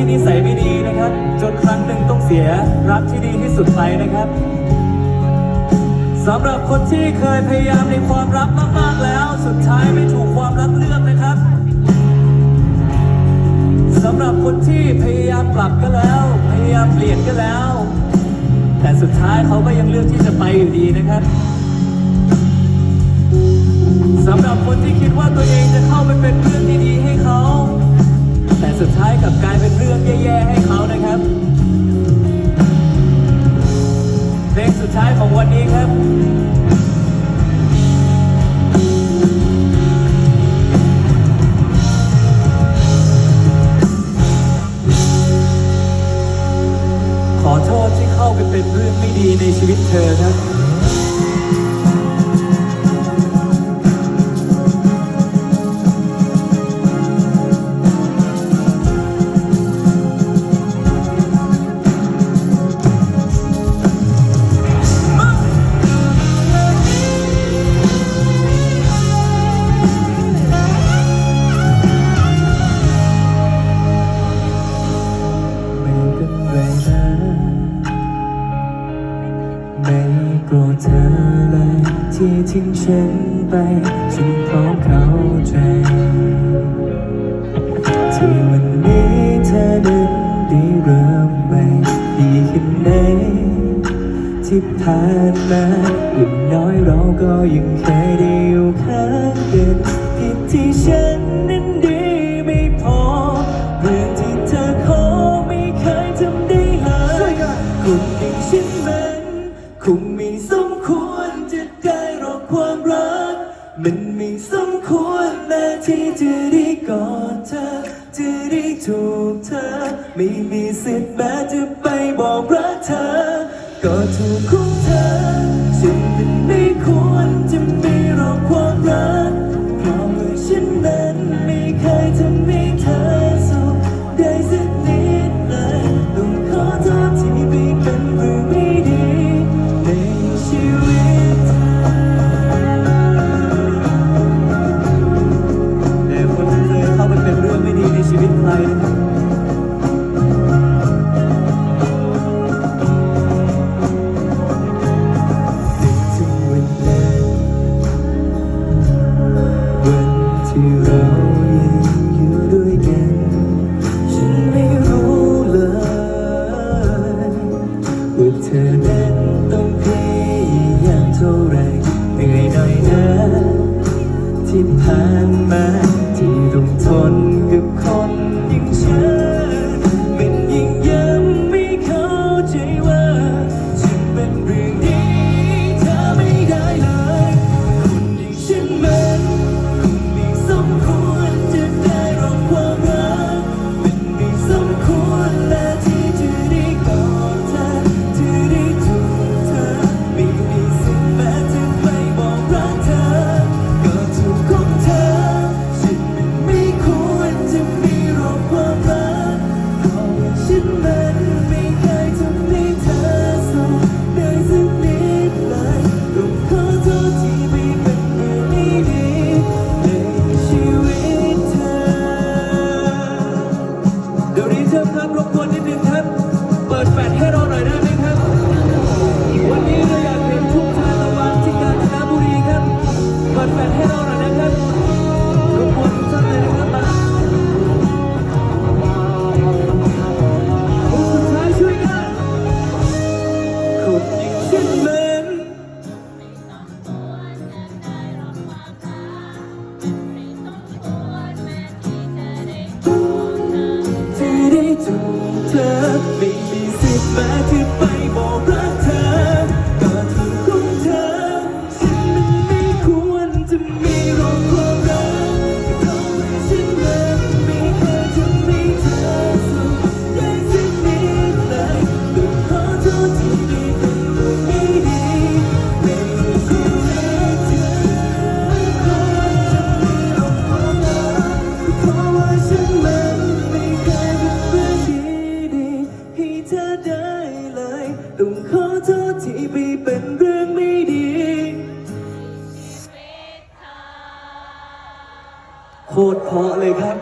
ที่นิสัยไม่ดีนะครับ จนครั้งหนึ่งต้องเสียรักที่ดีที่สุดไปนะครับสำหรับคนที่เคยพยายามในความรักมากๆแล้ว สุดท้ายไม่ถูกความรักเลือกนะครับสำหรับคนที่พยายามปรับก็แล้ว พยายามเปลี่ยนก็แล้ว แต่สุดท้ายเขาก็ยังเลือกที่จะไปอยู่ดีนะครับสำหรับคนที่คิดว่าตัวเองจะเข้าไปเป็นเรื่องดีๆให้เขา แต่สุดท้ายกลับกลายเป็น แย่ๆให้เขานะครับ เพลงสุดท้ายของวันนี้ครับขอโทษที่เข้าไปเป็นเรื่องไม่ดีในชีวิตเธอครับ โกรธเธอเลยที่ทิ้งฉันไป ฉันพร้อมเข้าใจ ที่วันนี้เธอนั้นได้เริ่มใหม่ดีขึ้นไหนที่ผ่านมาอย่างน้อยเราก็ยังเคยได้อยู่ข้างกันผิดที่ฉันนั้นดี ที่จะได้กอดเธอ จะได้ถูกเธอ ไม่มีสิทธิ์แม้จะไปบอกรักเธอ ก็ถูกข เดี๋ยวนี้เชิญครับรบกวนนิดนึง โคตรเพราะเลยครับ